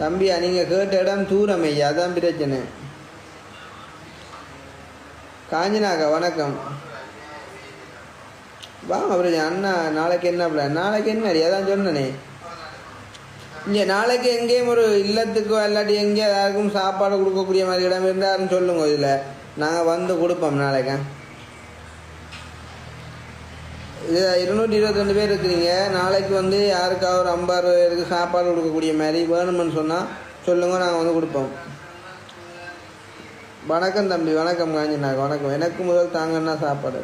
தம்பியா நீங்கள் கேட்ட இடம் தூரம் ஐயா அதான் பிரச்சனை. காஞ்சினாக்கா வணக்கம். வாங்க பிரச்சனை. அண்ணா நாளைக்கு என்ன பிளான் நாளைக்கு என்ன அதான் சொன்னனே. இங்கே நாளைக்கு எங்கேயும் ஒரு இல்லத்துக்கோ இல்லாட்டி எங்கேயும் யாருக்கும் சாப்பாடு கொடுக்கக்கூடிய மாதிரி இடம் இருந்தாருன்னு சொல்லுங்க இதில். நாங்கள் வந்து கொடுப்போம் நாளைக்கு. இருநூற்றி இருபத்தெண்டு பேர் இருக்கிறீங்க. நாளைக்கு வந்து யாருக்காவது ஒரு ஐம்பது பேருக்கு சாப்பாடு கொடுக்கக்கூடிய மாதிரி வேணுமென்னு சொன்னால் சொல்லுங்க நாங்கள் வந்து கொடுப்போம். வணக்கம் தம்பி வணக்கம் காஞ்சினாக்க வணக்கம். எனக்கு முதல் தாங்கன்னா சாப்பாடு.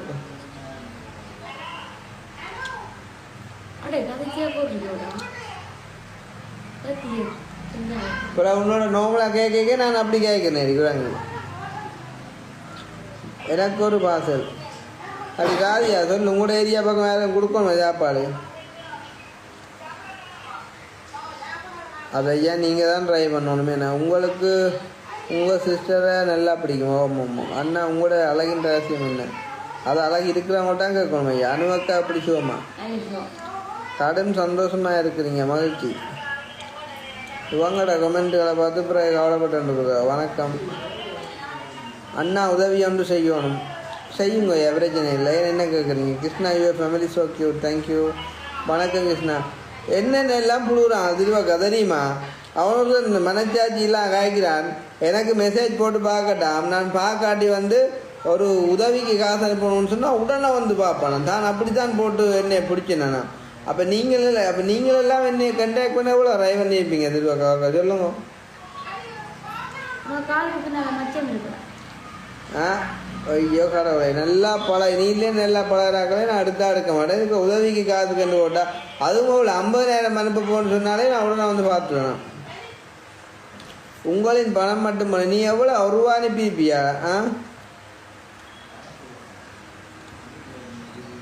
இப்போ உன்னோட நோமலாக கேட்க கேட்க நான் அப்படி கேட்கிறேன் இருக்கிறாங்க எனக்கு ஒரு பார்சல் அது காதியா சொல்லு உங்களோட ஏரியா பக்கம் வேறு கொடுக்கணும் சாப்பாடு? அதை ஐயா நீங்கள் தான் ட்ரை பண்ணணுமே? நான் உங்களுக்கு உங்கள் சிஸ்டரை நல்லா பிடிக்கும். ஓம் அண்ணா உங்களோட அழகின் ரகசியம் என்ன? அது அழகு இருக்கிறவங்கள்ட்ட கேட்கணும். ஐயா அனுவக்கா அப்படி ஐயோ கடும் சந்தோஷமாக இருக்கிறீங்க மகிழ்ச்சி. இவங்களோட கமெண்ட்டுகளை பார்த்து பிறகு கவலைப்பட்டு வணக்கம். அண்ணா உதவி ஒன்று செய்யணும். செய்யுங்க பிரச்சனை இல்லை. என்ன கேட்குறீங்க Krishna your family so cute thank you வணக்கம் கிருஷ்ணா. என்னென்ன எல்லாம் புழுகுறான்? திருவாக்கா தெரியுமா அவனுக்கு இந்த மனச்சாட்சியெல்லாம் காய்க்கிறான். எனக்கு மெசேஜ் போட்டு பார்க்கட்டாம் நான் பார்க்காட்டி வந்து ஒரு உதவிக்கு காசு அனுப்பணும்னு சொன்னால் உடனே வந்து பார்ப்பான் தான் அப்படி தான் போட்டு என்னை பிடிச்சேன் நான் அப்போ நீங்கள் இல்லை அப்போ நீங்கள் எல்லாம் என்னை கண்டாக்ட் பண்ண எவ்வளோ ரை பண்ணியிருப்பீங்க திருவாக்கா சொல்லுங்க. ஆ? ஐயோ கடவுளே நல்லா பழ நீங்களே நல்லா பழகிறாக்களே நான் அடுத்தா எடுக்க மாட்டேன். இப்போ உதவிக்கு காது கண்டு போட்டா அதுவும் அவ்வளோ ஐம்பதாயிரம் அனுப்ப போன்னு சொன்னாலே நான் உடனே வந்து பார்த்துருவேன். உங்களின் பணம் மட்டுமல்ல நீ எவ்வளோ ஒரு ரூபா அனுப்பியிருப்பியா ஆ?